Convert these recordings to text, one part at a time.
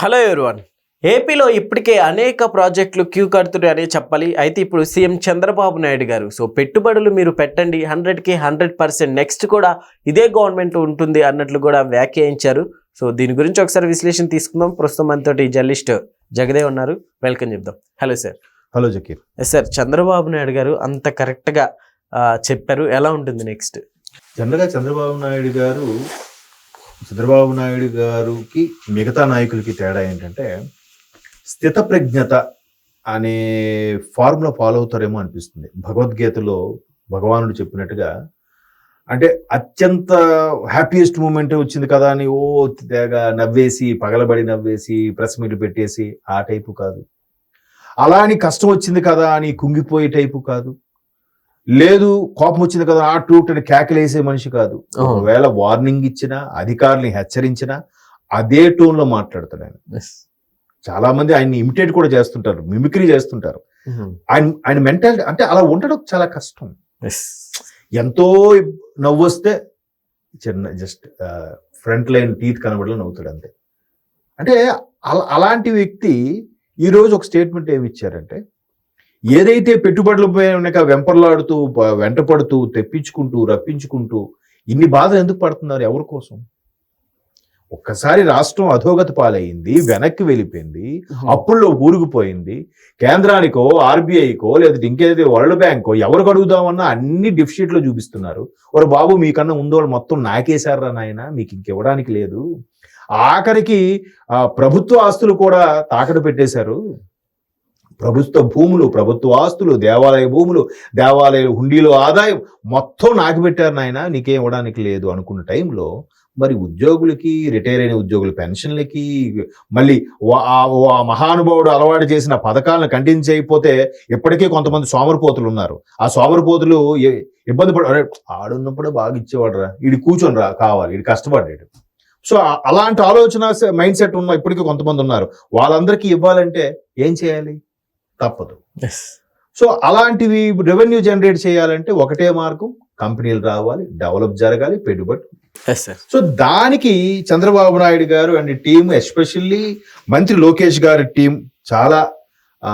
Hello everyone. ఏపీలో ఇప్పటికే అనేక ప్రాజెక్టులు క్యూ కడుతున్నాయనే చెప్పాలి. అయితే ఇప్పుడు సీఎం చంద్రబాబు నాయుడు గారు. సో పెట్టుబడులు మీరు పెట్టండి. హండ్రెడ్కి హండ్రెడ్ పర్సెంట్ నెక్స్ట్ కూడా ఇదే గవర్నమెంట్ ఉంటుంది అన్నట్లు కూడా వ్యాఖ్యానించారు. సో దీని గురించి ఒకసారి విశ్లేషణ తీసుకుందాం. ప్రస్తుతం మనతోటి జర్నలిస్ట్ జగదే ఉన్నారు. వెల్కమ్ చెప్దాం. Hello sir. Hello Zakir. Yes sir Chandrababu Naidu garu అంత కరెక్ట్గా చెప్పారు. ఎలా ఉంటుంది నెక్స్ట్? జనరల్గా చంద్రబాబు నాయుడు గారు చంద్రబాబు నాయుడు గారికి మిగతా నాయకులకి తేడా ఏంటంటే స్థితప్రజ్ఞత అనే ఫార్ములా ఫాలో అవుతారేమో అనిపిస్తుంది. భగవద్గీతలో భగవానుడు చెప్పినట్టుగా అంటే అత్యంత హ్యాపీయెస్ట్ మూమెంట్ వచ్చింది కదా అని ఓ తెగ నవ్వేసి పగలబడి నవ్వేసి ప్రెస్ మీట్లు పెట్టేసి ఆ టైపు కాదు. అలా అని కష్టం వచ్చింది కదా అని కుంగిపోయే టైపు కాదు. లేదు కోపం వచ్చింది కదా ఆ టూట్ అని కేకలేసే మనిషి కాదు. ఒకవేళ వార్నింగ్ ఇచ్చినా అధికారుల్ని హెచ్చరించినా అదే టోన్లో మాట్లాడతాడు ఆయన. చాలా మంది ఆయన్ని ఇమిటేట్ కూడా చేస్తుంటారు మిమిక్రీ చేస్తుంటారు. ఆయన ఆయన మెంటాలిటీ అంటే అలా ఉండడం చాలా కష్టం. ఎంతో నవ్వు వస్తే చిన్న జస్ట్ ఫ్రంట్ లైన్ టీత్ కనబడలో నవ్వుతాడు అంతే. అంటే అలా అలాంటి వ్యక్తి ఈ రోజు ఒక స్టేట్మెంట్ ఏమి ఇచ్చారంటే ఏదైతే పెట్టుబడుల వెనక వెంపర్లాడుతూ వెంటపడుతూ తెప్పించుకుంటూ రప్పించుకుంటూ ఇన్ని బాధలు ఎందుకు పడుతున్నారు ఎవరి కోసం? ఒక్కసారి రాష్ట్రం అధోగతి పాలయ్యింది వెనక్కి వెళ్ళిపోయింది అప్పుల్లో ఊరుకుపోయింది. కేంద్రానికో ఆర్బీఐకో లేదా ఇంకేదైతే వరల్డ్ బ్యాంకో ఎవరికి అడుగుదామన్నా అన్ని డిఫిషిట్లో చూపిస్తున్నారు. ఒక బాబు మీకన్నా ముందు వాళ్ళు మొత్తం నాకేశారా నాయన మీకు ఇంకివ్వడానికి లేదు. ఆఖరికి ఆ, ప్రభుత్వ ఆస్తులు కూడా తాకట్టు పెట్టేశారు. ప్రభుత్వ భూములు ప్రభుత్వ ఆస్తులు దేవాలయ భూములు దేవాలయ హుండీలో ఆదాయం మొత్తం నాకు పెట్టారు నాయన నీకేం ఇవ్వడానికి లేదు అనుకున్న టైంలో మరి ఉద్యోగులకి రిటైర్ అయిన ఉద్యోగుల పెన్షన్లకి మళ్ళీ ఆ మహానుభావుడు అలవాటు చేసిన పథకాలను కంటిన్యూ చేయకపోతే ఇప్పటికే కొంతమంది సోమరిపోతులు ఉన్నారు. ఆ సోమరిపోతులు ఇబ్బంది పడ ఆడున్నప్పుడు బాగా ఇచ్చేవాడు రా ఇది కూర్చొని రా కావాలి ఇది కష్టపడ్డాడు. సో అలాంటి ఆలోచన మైండ్ సెట్ ఉన్న ఇప్పటికీ కొంతమంది ఉన్నారు. వాళ్ళందరికీ ఇవ్వాలంటే ఏం చేయాలి? తప్పదు. సో అలాంటివి రెవెన్యూ జనరేట్ చేయాలంటే ఒకటే మార్గం కంపెనీలు రావాలి డెవలప్ జరగాలి పెట్టుబడి. సో దానికి చంద్రబాబు నాయుడు గారు అండ్ టీం ఎస్పెషల్లీ మంత్రి లోకేష్ గారి టీం చాలా ఆ,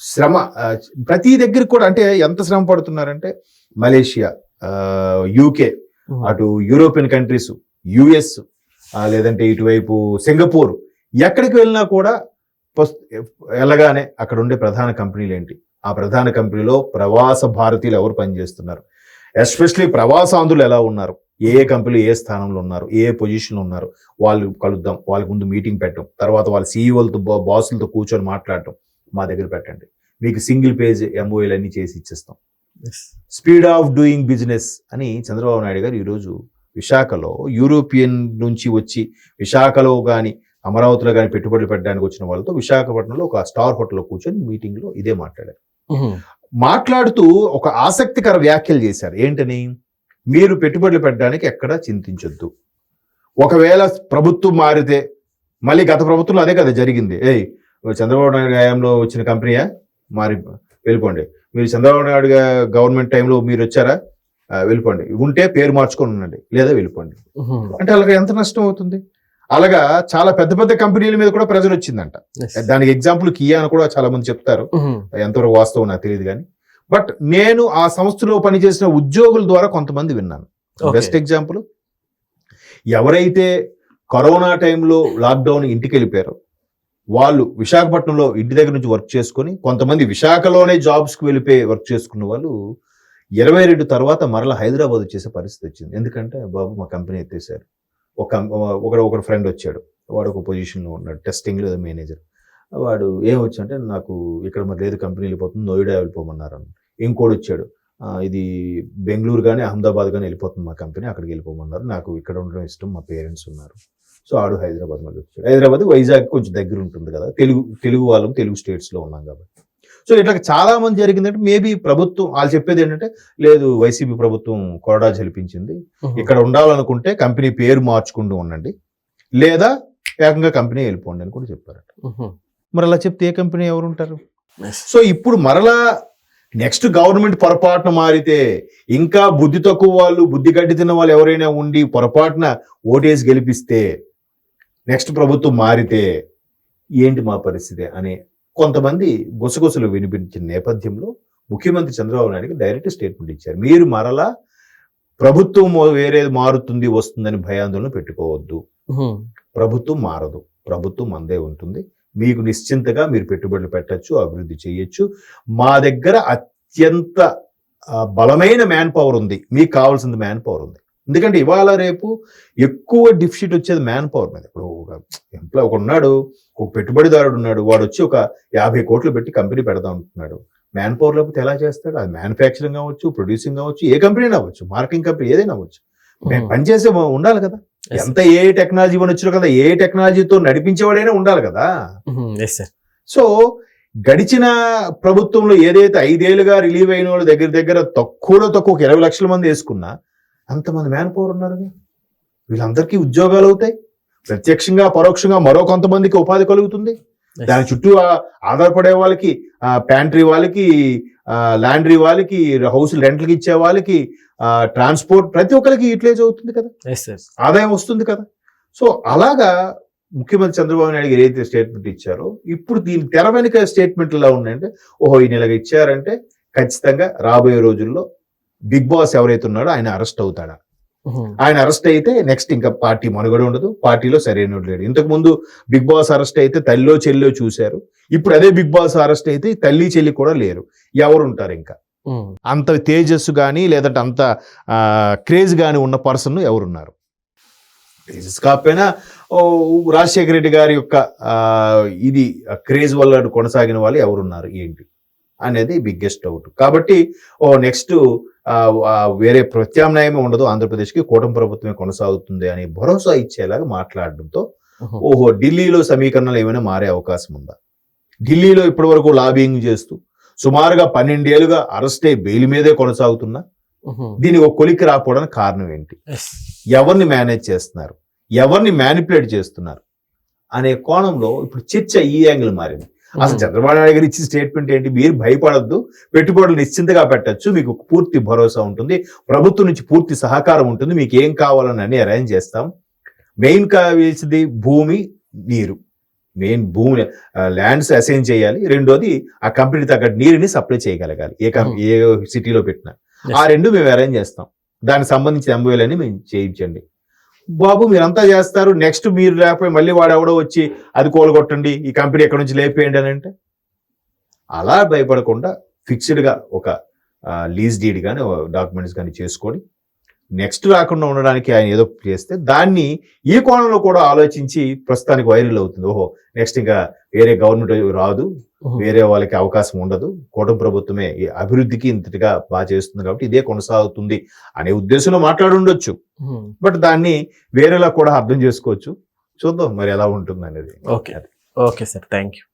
శ్రమ ప్రతి దగ్గర కూడా అంటే ఎంత శ్రమ పడుతున్నారంటే మలేషియా యూకే అటు యూరోపియన్ కంట్రీస్ యుఎస్ లేదంటే ఇటువైపు సింగపూర్ ఎక్కడికి వెళ్ళినా కూడా వెళ్ళగానే అక్కడ ఉండే ప్రధాన కంపెనీలు ఏంటి? ఆ ప్రధాన కంపెనీలో ప్రవాస భారతీయులు ఎవరు పనిచేస్తున్నారు? ఎస్పెషలీ ప్రవాసాంధ్రులు ఎలా ఉన్నారు? ఏ ఏ కంపెనీలు ఏ స్థానంలో ఉన్నారు? ఏ పొజిషన్లో ఉన్నారు? వాళ్ళు కలుద్దాం వాళ్ళకి ముందు మీటింగ్ పెట్టడం తర్వాత వాళ్ళ సీఈఓలతో బాసులతో కూర్చొని మాట్లాడటం మా దగ్గర పెట్టండి. మీకు సింగిల్ పేజ్ ఎంఓఏలు అన్ని చేసి ఇచ్చేస్తాం. స్పీడ్ ఆఫ్ డూయింగ్ బిజినెస్ అని చంద్రబాబు నాయుడు గారు ఈరోజు విశాఖలో యూరోపియన్ నుంచి వచ్చి విశాఖలో కానీ అమరావతిలో కానీ పెట్టుబడులు పెట్టడానికి వచ్చిన వాళ్ళతో విశాఖపట్నంలో ఒక స్టార్ హోటల్లో కూర్చొని మీటింగ్లో ఇదే మాట్లాడారు. మాట్లాడుతూ ఒక ఆసక్తికర వ్యాఖ్యలు చేశారు. ఏంటని? మీరు పెట్టుబడులు పెట్టడానికి ఎక్కడా చింతించొద్దు. ఒకవేళ ప్రభుత్వం మారితే మళ్ళీ గత ప్రభుత్వంలో అదే కదా జరిగింది. ఏయ్ చంద్రబాబు నాయుడు హయాంలో వచ్చిన కంపెనీయా? మారి వెళ్ళిపోండి. మీరు చంద్రబాబు నాయుడు గవర్నమెంట్ టైంలో మీరు వచ్చారా? వెళ్ళిపోండి. ఉంటే పేరు మార్చుకొని ఉండండి. లేదా వెళ్ళిపోండి. అంటే అలాగా ఎంత నష్టం అవుతుంది? అలాగా చాలా పెద్ద పెద్ద కంపెనీల మీద కూడా ప్రజలు వచ్చిందంట. దానికి ఎగ్జాంపుల్ కియా అని కూడా చాలా మంది చెప్తారు. ఎంతవరకు వాస్తవం నాకు తెలియదు కానీ. బట్ నేను ఆ సంస్థలో పనిచేసిన ఉద్యోగుల ద్వారా కొంతమంది విన్నాను. బెస్ట్ ఎగ్జాంపుల్ ఎవరైతే కరోనా టైంలో లాక్డౌన్ ఇంటికి వెళ్ళిపోయారో వాళ్ళు విశాఖపట్నంలో ఇంటి దగ్గర నుంచి వర్క్ చేసుకొని కొంతమంది విశాఖలోనే జాబ్స్కి వెళ్ళిపోయి వర్క్ చేసుకున్న వాళ్ళు ఇరవై రెండు తర్వాత మరలా హైదరాబాద్ వచ్చేసే పరిస్థితి వచ్చింది. ఎందుకంటే బాబు మా కంపెనీ ఎత్తేసారు. ఒక ఒకడు ఒకడు ఫ్రెండ్ వచ్చాడు. వాడు ఒక పొజిషన్లో ఉన్నాడు టెస్టింగ్ లేదా మేనేజర్ వాడు ఏం వచ్చాడంటే నాకు ఇక్కడ మరి లేదు కంపెనీ వెళ్ళిపోతుంది నోయిడా వెళ్ళిపోమన్నారు. అన్నాడు. ఇంకోటి వచ్చాడు ఇది బెంగళూరు కానీ అహ్మదాబాద్ కానీ వెళ్ళిపోతుంది మా కంపెనీ అక్కడికి వెళ్ళిపోమన్నారు. నాకు ఇక్కడ ఉండడం ఇష్టం మా పేరెంట్స్ ఉన్నారు. సో ఆడు హైదరాబాద్ మళ్ళీ వచ్చాడు. హైదరాబాద్ వైజాగ్ కొంచెం దగ్గర ఉంటుంది కదా తెలుగు తెలుగు వాళ్ళం తెలుగు స్టేట్స్లో ఉన్నాం కాబట్టి. సో ఇట్లా చాలా మంది జరిగిందంటే మేబీ ప్రభుత్వం వాళ్ళు చెప్పేది ఏంటంటే లేదు వైసీపీ ప్రభుత్వం కొరడా జలిపించింది ఇక్కడ ఉండాలనుకుంటే కంపెనీ పేరు మార్చుకుంటూ ఉండండి. లేదా ఏకంగా కంపెనీ వెళ్ళిపోండి అని కూడా చెప్పారట. మరి అలా చెప్తే ఏ కంపెనీ ఎవరు ఉంటారు సో ఇప్పుడు మరలా నెక్స్ట్ గవర్నమెంట్ పొరపాటున మారితే ఇంకా బుద్ధి తక్కువ వాళ్ళు బుద్ధి గడ్డి తిన్న వాళ్ళు ఎవరైనా ఉండి పొరపాటున ఓటేసి గెలిపిస్తే నెక్స్ట్ ప్రభుత్వం మారితే ఏంటి మా పరిస్థితి అనే కొంతమంది గుసగుసలు వినిపించిన నేపథ్యంలో ముఖ్యమంత్రి చంద్రబాబు నాయుడుకి డైరెక్ట్ స్టేట్మెంట్ ఇచ్చారు. మీరు మరలా ప్రభుత్వం వేరేది మారుతుంది వస్తుందని భయాందోళన పెట్టుకోవద్దు. ప్రభుత్వం మారదు. ప్రభుత్వం మందే ఉంటుంది. మీకు నిశ్చింతగా మీరు పెట్టుబడులు పెట్టచ్చు అభివృద్ధి చేయొచ్చు. మా దగ్గర అత్యంత బలమైన మ్యాన్ పవర్ ఉంది. మీకు కావాల్సింది మ్యాన్ పవర్ ఉంది. ఎందుకంటే ఇవాళ రేపు ఎక్కువ డిఫిషిట్ వచ్చేది మ్యాన్ పవర్ మీద. ఇప్పుడు ఒక ఎంప్లాయ్ ఒక ఉన్నాడు ఒక పెట్టుబడిదారుడు ఉన్నాడు వాడు వచ్చి ఒక యాభై కోట్లు పెట్టి కంపెనీ పెడదాం అంటున్నాడు. మ్యాన్ పవర్ లేకపోతే ఎలా చేస్తాడు? అది మ్యానుఫ్యాక్చరింగ్ అవ్వచ్చు ప్రొడ్యూసింగ్ అవ్వచ్చు ఏ కంపెనీ అవ్వచ్చు మార్కెటింగ్ కంపెనీ ఏదైనా అవ్వచ్చు. ఉమ్, పనిచేసే ఉండాలి కదా. ఎంత ఏ టెక్నాలజీ వచ్చినా కదా ఏ టెక్నాలజీతో నడిపించేవాడైనా ఉండాలి కదా. Sir. సో గడిచిన ప్రభుత్వంలో ఏదైతే ఐదేళ్ళుగా రిలీవ్ అయిన వాళ్ళు దగ్గర దగ్గర తక్కువలో తక్కువ ఒక ఇరవై లక్షల మంది వేసుకున్నా అంతమంది మ్యాన్ పవర్ ఉన్నారు వీళ్ళందరికీ ఉద్యోగాలు అవుతాయి. ప్రత్యక్షంగా పరోక్షంగా మరో కొంతమందికి ఉపాధి కలుగుతుంది. దాని చుట్టూ ఆధారపడే వాళ్ళకి ప్యాంట్రీ వాళ్ళకి ల్యాండ్రీ వాళ్ళకి హౌస్ రెంట్లకి ఇచ్చే వాళ్ళకి ట్రాన్స్పోర్ట్ ప్రతి ఒక్కరికి యూటిలైజ్ అవుతుంది కదా. ఆదాయం వస్తుంది కదా. సో అలాగా ముఖ్యమంత్రి చంద్రబాబు నాయుడు గారు ఏదైతే స్టేట్మెంట్ ఇచ్చారో ఇప్పుడు దీని తెర వెనుక స్టేట్మెంట్ ఎలా ఉన్నాయంటే ఓహో ఈ నెలగా ఇచ్చారంటే ఖచ్చితంగా రాబోయే రోజుల్లో బిగ్ బాస్ ఎవరైతే ఉన్నాడో ఆయన అరెస్ట్ అవుతాడా? ఆయన అరెస్ట్ అయితే నెక్స్ట్ ఇంకా పార్టీ మనుగడ ఉండదు. పార్టీలో సరైన లేడు. ఇంతకు ముందు బిగ్ బాస్ అరెస్ట్ అయితే తల్లిలో చెల్లిలో చూశారు. ఇప్పుడు అదే బిగ్ బాస్ అరెస్ట్ అయితే తల్లి చెల్లి కూడా లేరు. ఎవరు ఉంటారు ఇంకా అంత తేజస్సు కానీ లేదంటే అంత క్రేజ్ కానీ ఉన్న పర్సన్ ఎవరున్నారు? తేజస్ కాకపోయినా ఓ, రాజశేఖర రెడ్డి గారి యొక్క ఇది క్రేజ్ వల్ల కొనసాగిన వాళ్ళు ఎవరున్నారు ఏంటి అనేది బిగ్గెస్ట్ డౌట్. కాబట్టి ఓ నెక్స్ట్ వేరే ప్రత్యామ్నాయమే ఉండదు. ఆంధ్రప్రదేశ్కి కూటమి ప్రభుత్వమే కొనసాగుతుంది అని భరోసా ఇచ్చేలాగా మాట్లాడడంతో ఓహో. ఢిల్లీలో సమీకరణలు ఏమైనా మారే అవకాశం ఉందా? ఢిల్లీలో ఇప్పటివరకు లాబింగ్ చేస్తూ సుమారుగా పన్నెండేళ్ళుగా అరెస్ట్ బెయిల్ మీదే కొనసాగుతున్నా. దీనికి ఒక కొలిక్కి రాకపోవడానికి కారణం ఏంటి. ఎవరిని మేనేజ్ చేస్తున్నారు? ఎవరిని మ్యానిపులేట్ చేస్తున్నారు? అనే కోణంలో ఇప్పుడు చర్చ ఈ యాంగిల్ మారింది. అసలు చంద్రబాబు నాయుడు గారు ఇచ్చిన స్టేట్మెంట్ ఏంటి? మీరు భయపడొద్దు. పెట్టుబడులు నిశ్చింతగా పెట్టొచ్చు. మీకు పూర్తి భరోసా ఉంటుంది. ప్రభుత్వం నుంచి పూర్తి సహకారం ఉంటుంది. మీకు ఏం కావాలని అన్ని అరేంజ్ చేస్తాం. మెయిన్ కావాల్సింది భూమి నీరు. మెయిన్ భూమి ల్యాండ్స్ అసైన్ చేయాలి. రెండోది ఆ కంపెనీ తగ్గట్టు నీరుని సప్లై చేయగలగాలి. ఏ. ఏ సిటీలో పెట్టినా. ఆ రెండు మేము అరేంజ్ చేస్తాం. దానికి సంబంధించిన ఎంబోలన్నీ మేము చేయించండి. బాబు మీరంతా చేస్తారు. నెక్స్ట్ మీరు లేకపోయి మళ్ళీ వాడు ఎవడో వచ్చి అది కోలగొట్టండి ఈ కంపెనీ ఎక్కడి నుంచి లేపేయండి అని అంటే అలా భయపడకుండా ఫిక్స్డ్గా ఒక లీజ్ డీడ్ కానీ డాక్యుమెంట్స్ కానీ చేసుకొని నెక్స్ట్ రాకుండా ఉండడానికి ఆయన ఏదో చేస్తే దాన్ని ఈ కోణంలో కూడా ఆలోచించి ప్రస్తుతానికి వైరల్ అవుతుంది. ఓహో నెక్స్ట్ ఇంకా వేరే గవర్నమెంట్ రాదు. వేరే వాళ్ళకి అవకాశం ఉండదు. కూటమి ప్రభుత్వమే ఈ అభివృద్ధికి ఇంతటిగా బాగా చేస్తుంది కాబట్టి ఇదే కొనసాగుతుంది అనే ఉద్దేశంలో మాట్లాడి ఉండొచ్చు ఉమ్, బట్ దాన్ని వేరేలా కూడా అర్థం చేసుకోవచ్చు. చూద్దాం మరి ఎలా ఉంటుంది అనేది okay. Okay sir. Thank you